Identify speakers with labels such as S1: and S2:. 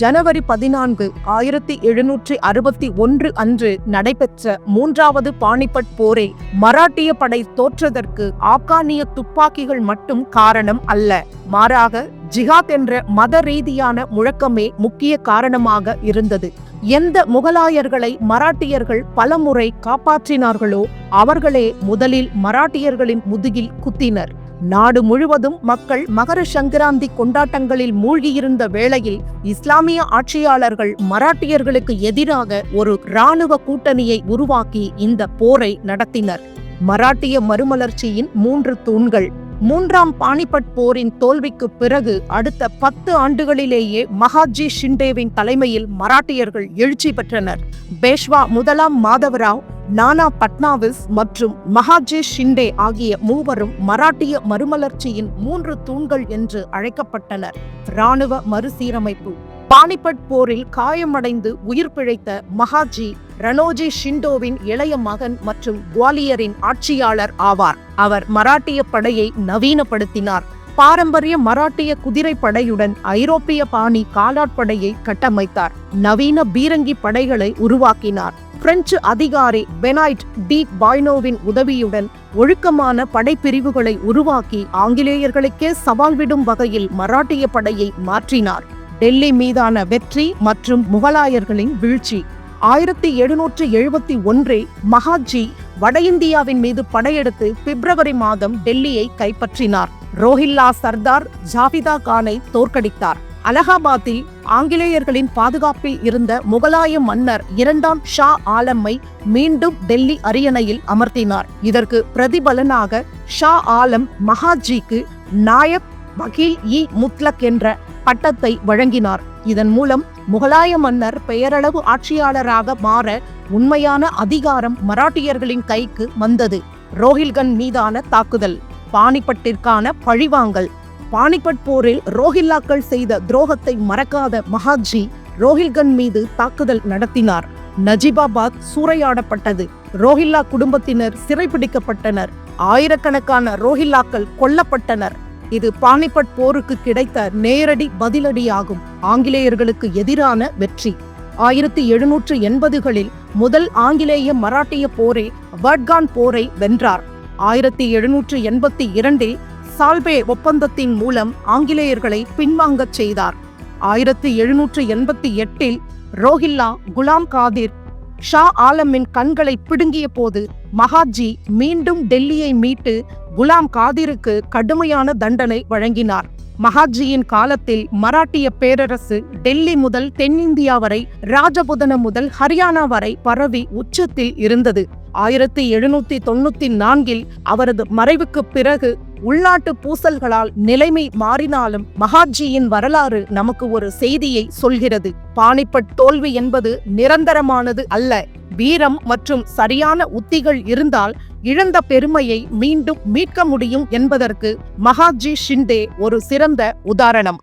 S1: ஜனவரி பதினான்கு ஆயிரத்தி எழுநூற்றி அறுபத்தி ஒன்று அன்று நடைபெற்ற மூன்றாவது பாணிபட் போரை மராட்டிய படை தோற்றதற்கு ஆப்கானிய துப்பாக்கிகள் மட்டும் காரணம் அல்ல. மாறாக ஜிஹாத் என்ற மத ரீதியான முழக்கமே முக்கிய காரணமாக இருந்தது. எந்த முகலாயர்களை மராட்டியர்கள் பலமுறை காப்பாற்றினார்களோ அவர்களே முதலில் மராட்டியர்களின் முதுகில் குத்தினர். நாடு முழுவதும் மக்கள் மகர சங்கராந்தி கொண்டாட்டங்களில் மூழ்கியிருந்த வேளையில் இஸ்லாமிய ஆட்சியாளர்கள் மராட்டியர்களுக்கு எதிராக ஒரு இராணுவ கூட்டணியை உருவாக்கி இந்த போரை நடத்தினர். மராட்டிய மறுமலர்ச்சியின் மூன்று தூண்கள் மூன்றாம் பானிபட் போரின் தோல்விக்கு பிறகு அடுத்த பத்து ஆண்டுகளிலேயே மகாஜி ஷிண்டேவின் தலைமையில் மராட்டியர்கள் எழுச்சி பெற்றனர். பேஷ்வா முதலாம் மாதவராவ் நானா பட்னாவிஸ் மற்றும் மகாஜி ஷிண்டே ஆகிய மூவரும் மராட்டிய மறுமலர்ச்சியின் மூன்று தூண்கள் என்று அழைக்கப்பட்டனர். இராணுவ மறுசீரமைப்பு பானிபட் போரில் காயமடைந்து உயிர் பிழைத்த மகாஜி ரணோஜி ஷிண்டோவின் இளைய மகன் மற்றும் குவாலியரின் ஆட்சியாளர் ஆவார். அவர் மராட்டிய படையை நவீனப்படுத்தினார். பாரம்பரிய மராட்டிய குதிரை படையுடன் ஐரோப்பிய பாணி காலாட்படையை கட்டமைத்தார். நவீன பீரங்கி படைகளை உருவாக்கினார். பிரெஞ்சு அதிகாரி பெனாய்ட் டி பாய்னோவின் உதவியுடன் ஒழுக்கமான படைப்பிரிவுகளை உருவாக்கி ஆங்கிலேயர்களுக்கே சவால் விடும் வகையில் மராட்டிய படையை மாற்றினார். டெல்லி மீதான வெற்றி மற்றும் முகலாயர்களின் வீழ்ச்சி. ஆயிரத்தி எழுநூற்று எழுபத்தி ஒன்றில் மகாஜி வட இந்தியாவின் மீது படையெடுத்து பிப்ரவரி மாதம் டெல்லியை கைப்பற்றினார். ரோஹில்லா சர்தார் ஜாபிதா கானை தோற்கடித்தார். அலகாபாத்தில் ஆங்கிலேயர்களின் பாதுகாப்பில் இருந்த முகலாய மன்னர் இரண்டாம் ஷா ஆலம்மை மீண்டும் டெல்லி அரியணையில் அமர்த்தினார். இதற்கு பிரதிபலனாக ஷா ஆலம் மகாஜிக்கு நாயக் வகீல் இ. முத்லக் என்ற பட்டத்தை வழங்கினார். இதன் மூலம் முகலாய மன்னர் பெயரளவு ஆட்சியாளராக மாற உண்மையான அதிகாரம் மராட்டியர்களின் கைக்கு வந்தது. ரோஹில்கன் மீதான தாக்குதல் பானிபட்டிற்கான பழிவாங்கல் பானிபட் போரில் ரோஹில்லாக்கள் செய்த துரோகத்தை மறக்காத மகாஜி ரோஹில்கன் மீது தாக்குதல் நடத்தினார். நஜிபாபாத் சூறையாடப்பட்டது. ரோஹில்லா குடும்பத்தினர் சிறைபிடிக்கப்பட்டனர். ஆயிரக்கணக்கான ரோஹில்லாக்கள் கொல்லப்பட்டனர். இது பானிபட் போருக்கு கிடைத்த நேரடி பதிலடியாகும். ஆங்கிலேயர்களுக்கு எதிரான வெற்றி. ஆயிரத்தி எழுநூற்று எண்பதுகளில் முதல் ஆங்கிலேய மராட்டிய போரே வட்கான் போரை வென்றார். ஆயிரத்தி எழுநூற்று எண்பத்தி இரண்டில் சால்பே ஒப்பந்தத்தின் மூலம் ஆங்கிலேயர்களை பின்வாங்கச் செய்தார். ஆயிரத்தி எழுநூற்று எண்பத்தி எட்டில் ரோஹில்லா குலாம் காதிர் ஷா ஆலமின் கண்களை பிடுங்கிய போது மகாஜி மீண்டும் டெல்லியை மீட்டு குலாம் காதிருக்கு கடுமையான தண்டனை வழங்கினார். மகாஜியின் காலத்தில் மராட்டிய பேரரசு டெல்லி முதல் தென்னிந்தியா வரை ராஜபுதன முதல் ஹரியானா வரை பரவி உச்சத்தில் இருந்தது. ஆயிரத்தி எழுநூத்தி தொண்ணூத்தி நான்கில் அவரது மறைவுக்கு பிறகு உள்நாட்டு பூசல்களால் நிலைமை மாறினாலும் மகாஜியின் வரலாறு நமக்கு ஒரு செய்தியை சொல்கிறது. பானிப்பட் தோல்வி என்பது நிரந்தரமானது அல்ல. வீரம் மற்றும் சரியான உத்திகள் இருந்தால் இழந்த பெருமையை மீண்டும் மீட்க முடியும் என்பதற்கு மகாஜி ஷிண்டே ஒரு சிறந்த உதாரணம்.